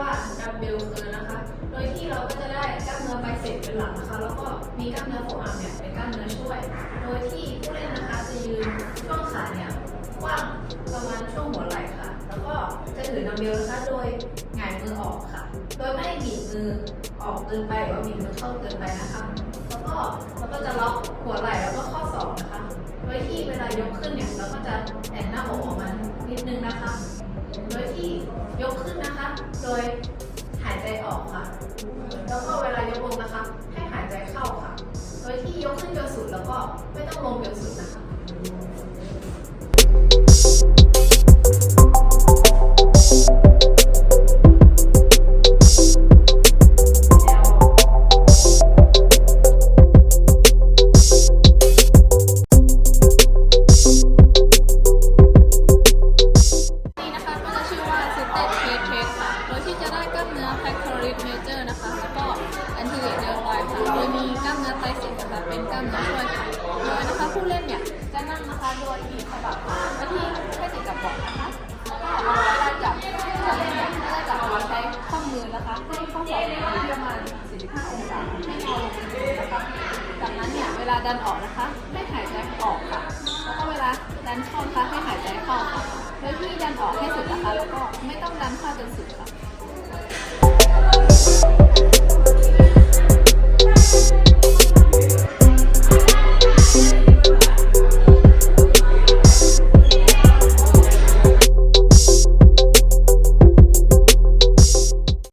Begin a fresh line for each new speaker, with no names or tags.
ว่าดัมเบลเกินนะคะ โดยที่เราก็จะได้กล้ามเนื้อไบเซ็ปเป็นหลักนะคะ แล้วก็มีกล้ามเนื้อโฟอาร์มเนี่ยเป็นกล้ามเนื้อช่วย โดยที่ผู้เล่นนะคะจะยืนช่วงขาเนี่ยกว้างประมาณช่วงหัวไหล่ค่ะ แล้วก็จะถือดัมเบลนะคะโดยหงายมือออกค่ะ โดยไม่บีบมือออกเกินไปหรือว่าบีบมือเข้าเกินไปนะคะ แล้วก็เราก็จะล็อกหัวไหล่ ดยหายใจออกค่ะ แล้วก็เวลายกลงนะคะ ให้หายใจเข้าค่ะ โดยที่ยกขึ้นจนสุดแล้วก็ไม่ต้องลงจนสุดนะคะ pectoralis major นะคะ แล้วก็ anterior deltoid ค่ะโดยมีกล้ามเนื้อไตรเสพนะคะเป็นกล้ามเนื้อช่วยค่ะโดยนะคะผู้เล่นเนี่ยจะนั่งนะคะโดยมีสะบักขาไว้ที่ให้ติดกับเบาะนะคะแล้วก็เวลาจับจะเล่นเนี่ยก็จะจับโดยใช้ข้อมือนะคะให้ข้อศอกอยู่ที่ประมาณ 45 องศาให้งอลงไปเลยนะคะจากนั้นเนี่ยเวลาดันออกนะคะให้หายใจออกค่ะแล้วก็เวลาดันเข้านะคะให้หายใจเข้าค่ะโดยที่ดันออกให้สุดนะคะ แล้วก็ไม่ต้องดันเข้าจนสุดค่ะ Bye.